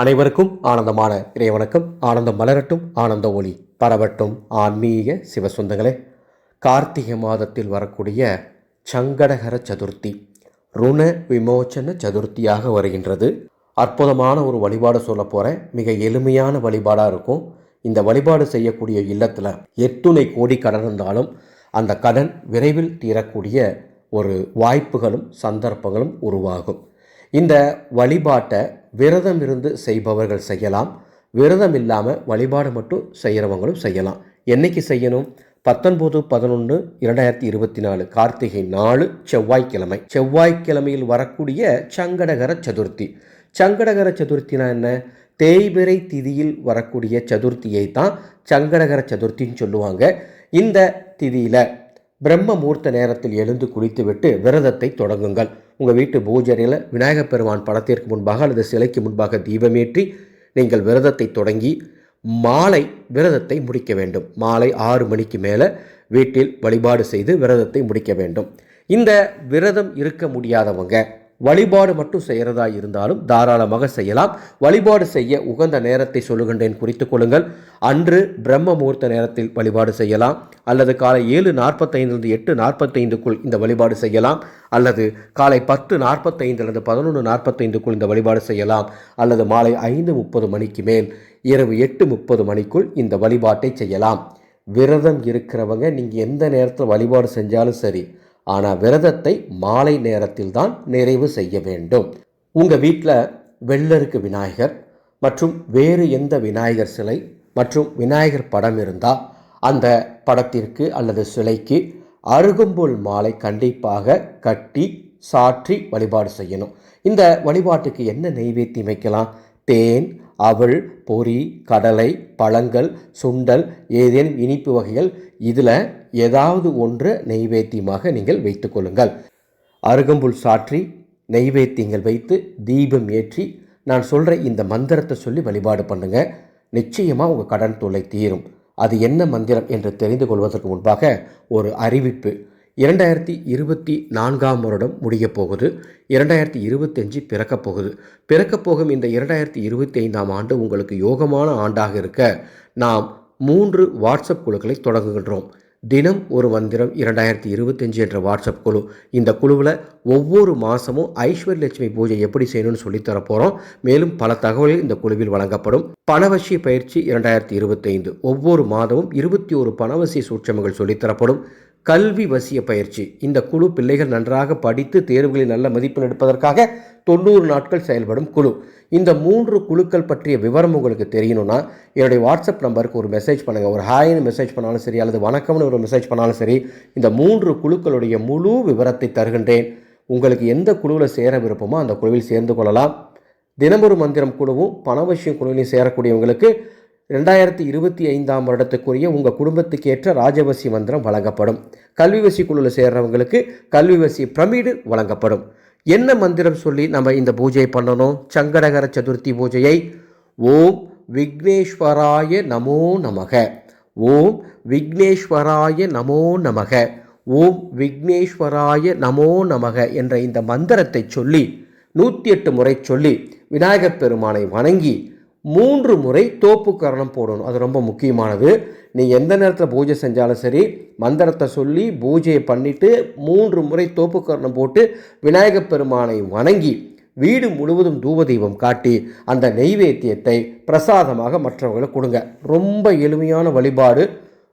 அனைவருக்கும் ஆனந்தமான இறைவணக்கம். ஆனந்தம் மலரட்டும் ஆனந்த ஒளி பரவட்டும். ஆன்மீக சிவசுந்தங்களே கார்த்திகை மாதத்தில் வரக்கூடிய சங்கடகர சதுர்த்தி ருண விமோச்சன சதுர்த்தியாக வருகின்றது. அற்புதமான ஒரு வழிபாடு சொல்ல போகிறேன் மிக எளிமையான வழிபாடாக இருக்கும். இந்த வழிபாடு செய்யக்கூடிய இல்லத்தில் எத்துணை கோடி கடன் இருந்தாலும் அந்த கடன் விரைவில் தீரக்கூடிய ஒரு வாய்ப்புகளும் சந்தர்ப்பங்களும் உருவாகும். இந்த வழிபாட்டை விரதம் இருந்து செய்பவர்கள் செய்யலாம். விரதம் இல்லாமல் வழிபாடு மட்டும் செய்கிறவங்களும் செய்யலாம். என்னைக்கு செய்யணும்? பத்தொன்பது பதினொன்று இரண்டாயிரத்தி இருபத்தி நாலு கார்த்திகை நாலு செவ்வாய்க்கிழமை. செவ்வாய்க்கிழமையில் வரக்கூடிய சங்கடகர சதுர்த்தி. சங்கடகர சதுர்த்தினா என்ன? தேய்பிறை திதியில் வரக்கூடிய சதுர்த்தியை தான் சங்கடகர சதுர்த்தின்னு சொல்லுவாங்க. இந்த திதியில் பிரம்ம மூர்த்த நேரத்தில் எழுந்து குளித்துவிட்டு விரதத்தை தொடங்குங்கள். உங்கள் வீட்டு பூஜரையில் விநாயகப் பெருமான் படத்திற்கு முன்பாக அல்லது சிலைக்கு முன்பாக தீபமேற்றி நீங்கள் விரதத்தை தொடங்கி மாலை விரதத்தை முடிக்க வேண்டும். மாலை ஆறு மணிக்கு மேலே வீட்டில் வழிபாடு செய்து விரதத்தை முடிக்க வேண்டும். இந்த விரதம் இருக்க முடியாதவங்க வழிபாடு மட்டும் செய்கிறதா இருந்தாலும் தாராளமாக செய்யலாம். வழிபாடு செய்ய உகந்த நேரத்தை சொல்லுகின்றேன். குறித்து கொள்ளுங்கள். அன்று பிரம்ம முகூர்த்த நேரத்தில் வழிபாடு செய்யலாம். அல்லது காலை ஏழு நாற்பத்தைந்துலேருந்து எட்டு நாற்பத்தைந்துக்குள் இந்த வழிபாடு செய்யலாம். அல்லது காலை பத்து நாற்பத்தைந்திலிருந்து பதினொன்று நாற்பத்தைந்துக்குள் இந்த வழிபாடு செய்யலாம். அல்லது மாலை ஐந்து முப்பது மணிக்கு மேல் இரவு எட்டு முப்பது மணிக்குள் இந்த வழிபாட்டை செய்யலாம். விரதம் இருக்கிறவங்க நீங்கள் எந்த நேரத்தில் வழிபாடு செஞ்சாலும் சரி ஆனால் விரதத்தை மாலை நேரத்தில் தான் நிறைவு செய்ய வேண்டும். உங்கள் வீட்டில் வெள்ளருக்கு விநாயகர் மற்றும் வேறு எந்த விநாயகர் சிலை மற்றும் விநாயகர் படம் இருந்தால் அந்த படத்திற்கு அல்லது சிலைக்கு அருகம்புல் மாலை கண்டிப்பாக கட்டி சாற்றி வழிபாடு செய்யணும். இந்த வழிபாட்டுக்கு என்ன நெய்வேத்தியம் வைக்கலாம்? தேன் அவள் பொறி கடலை பழங்கள் சுண்டல் ஏதேனும் இனிப்பு வகைகள் இதில் ஏதாவது ஒன்று நெய்வேத்தியமாக நீங்கள் வைத்துக்கொள்ளுங்கள் அருகம்புல் சாற்றி நெய்வேத்தியங்கள் வைத்து தீபம் ஏற்றி நான் சொல்கிற இந்த மந்திரத்தை சொல்லி வழிபாடு பண்ணுங்கள் நிச்சயமாக உங்கள் கடன் தொல்லை தீரும். அது என்ன மந்திரம் என்று தெரிந்து கொள்வதற்கு முன்பாக ஒரு அறிவிப்பு. இரண்டாயிரத்தி இருபத்தி நான்காம் வருடம் முடியப் போகுது. இரண்டாயிரத்தி இருபத்தஞ்சு பிறக்கப் போகுது. பிறக்கப் போகும் இந்த இரண்டாயிரத்தி இருபத்தி ஐந்தாம் ஆண்டு உங்களுக்கு யோகமான ஆண்டாக இருக்க நாம் மூன்று வாட்ஸ்அப் குழுக்களை தொடங்குகின்றோம். தினம் ஒரு மந்திரம் இரண்டாயிரத்தி இருபத்தஞ்சு என்ற வாட்ஸ்அப் குழு. இந்த குழுவில் ஒவ்வொரு மாதமும் ஐஸ்வர்ய லட்சுமி பூஜை எப்படி செய்யணும்னு சொல்லித்தர போகிறோம் மேலும் பல தகவல்கள் இந்த குழுவில் வழங்கப்படும். பணவசிய பயிற்சி இரண்டாயிரத்தி இருபத்தைந்து ஒவ்வொரு மாதமும் இருபத்தி ஒரு பணவசிய சூட்சமங்கள் சொல்லித்தரப்படும் கல்வி வசிய பயிற்சி. இந்த குழு பிள்ளைகள் நன்றாக படித்து தேர்வுகளில் நல்ல மதிப்பெண் எடுப்பதற்காக தொண்ணூறு நாட்கள் செயல்படும் குழு. இந்த மூன்று குழுக்கள் பற்றிய விவரம் உங்களுக்கு தெரியணும்னா என்னுடைய வாட்ஸ்அப் நம்பருக்கு ஒரு மெசேஜ் பண்ணுங்கள் ஒரு ஹாய்னு மெசேஜ் பண்ணாலும் சரி அல்லது வணக்கம்னு ஒரு மெசேஜ் பண்ணாலும் சரி இந்த மூன்று குழுக்களுடைய முழு விவரத்தை தருகின்றேன். உங்களுக்கு எந்த குழுவில் சேர விருப்பமோ அந்த குழுவில் சேர்ந்து கொள்ளலாம். தினமொரு மந்திரம் குழுவும் பணவசியம் குழுவிலையும் சேரக்கூடியவங்களுக்கு ரெண்டாயிரத்தி இருபத்தி ஐந்தாம் வருடத்துக்குரிய உங்கள் குடும்பத்துக்கு ஏற்ற ராஜவசி மந்திரம் வழங்கப்படும். கல்விவசி குழுவில் சேர்றவங்களுக்கு கல்விவசி பிரமிடு வழங்கப்படும். என்ன மந்திரம் சொல்லி நம்ம இந்த பூஜை பண்ணணும்? சங்கடகர சதுர்த்தி பூஜையை ஓம் விக்னேஸ்வராய நமோ நமக. ஓம் விக்னேஸ்வராய நமோ நமக. ஓம் விக்னேஸ்வராய நமோ நமக என்ற இந்த மந்திரத்தை சொல்லி நூற்றி எட்டு முறை சொல்லி விநாயகப் பெருமானை வணங்கி மூன்று முறை தோப்பு கரணம் போடணும். அது ரொம்ப முக்கியமானது. நீ எந்த நேரத்தில் பூஜை செஞ்சாலும் சரி மந்திரத்தை சொல்லி பூஜையை பண்ணிவிட்டு மூன்று முறை தோப்பு கரணம் போட்டு விநாயகப் பெருமானை வணங்கி வீடு முழுவதும் தூபதீபம் காட்டி அந்த நெய்வேத்தியத்தை பிரசாதமாக மற்றவர்களை கொடுங்க. ரொம்ப எளிமையான வழிபாடு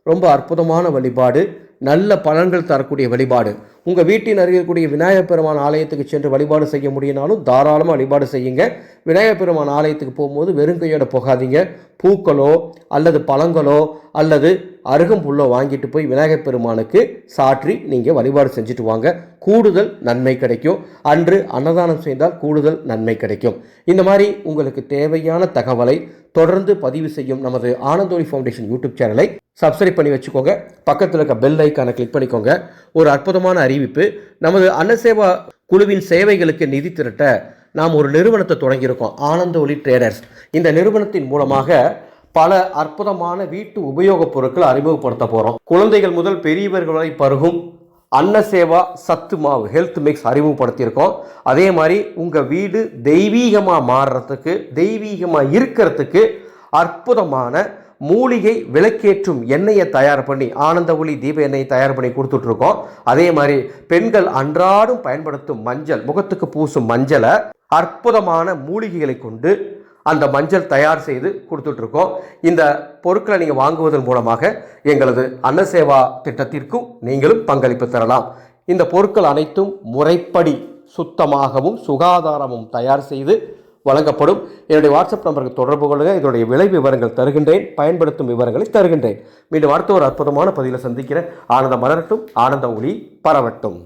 ரொம்ப அற்புதமான வழிபாடு நல்ல பலன்கள் தரக்கூடிய வழிபாடு. உங்கள் வீட்டின் அருகில் இருக்கக்கூடிய விநாயகப் பெருமான் ஆலயத்துக்கு சென்று வழிபாடு செய்ய முடியினாலும் தாராளமாக வழிபாடு செய்யுங்க. விநாயகப் பெருமான் ஆலயத்துக்கு போகும்போது வெறுங்கையோட போகாதீங்க. பூக்களோ அல்லது பழங்களோ அல்லது அருகம்புல்லோ வாங்கிட்டு போய் விநாயகப் பெருமானுக்கு சாற்றி நீங்கள் வழிபாடு செஞ்சுட்டு வாங்க. கூடுதல் நன்மை கிடைக்கும். அன்று அன்னதானம் செய்தால் கூடுதல் நன்மை கிடைக்கும். இந்த மாதிரி உங்களுக்கு தேவையான தகவலை தொடர்ந்து பதிவு செய்யும் நமது ஆனந்தோரி ஃபவுண்டேஷன் யூடியூப் சேனலை சப்ஸ்கிரைப் பண்ணி வச்சுக்கோங்க. பக்கத்தில் இருக்க பெல் ஐக்கானை கிளிக் பண்ணிக்கோங்க. ஒரு அற்புதமான அறிவிப்பு. நமது அன்னசேவா குழுவின் சேவைகளுக்கு நிதி திரட்ட நாம் ஒரு நிறுவனத்தை தொடங்கியிருக்கோம். ஆனந்த ஒளி ட்ரேடர்ஸ் இந்த நிறுவனத்தின் மூலமாக பல அற்புதமான வீட்டு உபயோகப் பொருட்களை அறிமுகப்படுத்த போகிறோம் குழந்தைகள் முதல் பெரியவர்கள் வரை பருகும் அன்னசேவா சத்து மாவு ஹெல்த் மிக்ஸ் அறிமுகப்படுத்தியிருக்கோம். அதே மாதிரி உங்கள் வீடு தெய்வீகமாக மாறுறதுக்கு தெய்வீகமாக இருக்கிறதுக்கு அற்புதமான மூலிகை விளக்கேற்றும் எண்ணெயை தயார் பண்ணி ஆனந்த ஒளி தீப எண்ணெயை தயார் பண்ணி கொடுத்துட்ருக்கோம். அதே மாதிரி பெண்கள் அன்றாடம் பயன்படுத்தும் மஞ்சள் முகத்துக்கு பூசும் மஞ்சளை அற்புதமான மூலிகைகளை கொண்டு அந்த மஞ்சள் தயார் செய்து கொடுத்துட்ருக்கோம். இந்த பொருட்களை நீங்கள் வாங்குவதன் மூலமாக எங்களது அன்னசேவா திட்டத்திற்கும் நீங்களும் பங்களிப்பு தரலாம். இந்த பொருட்கள் அனைத்தும் முறைப்படி சுத்தமாகவும் சுகாதாரமும் தயார் செய்து வழங்கப்படும். என்னுடைய வாட்ஸ்அப் நம்பருக்கு தொடர்பு கொள்ளுங்க. இதனுடைய விலை விவரங்கள் தருகின்றேன். பயன்படுத்தும் விவரங்களை தருகின்றேன். மீண்டும் அடுத்த ஒரு அற்புதமான பதிவில் சந்திக்கிறேன். ஆனந்த மலரட்டும். ஆனந்த ஒளி பரவட்டும்.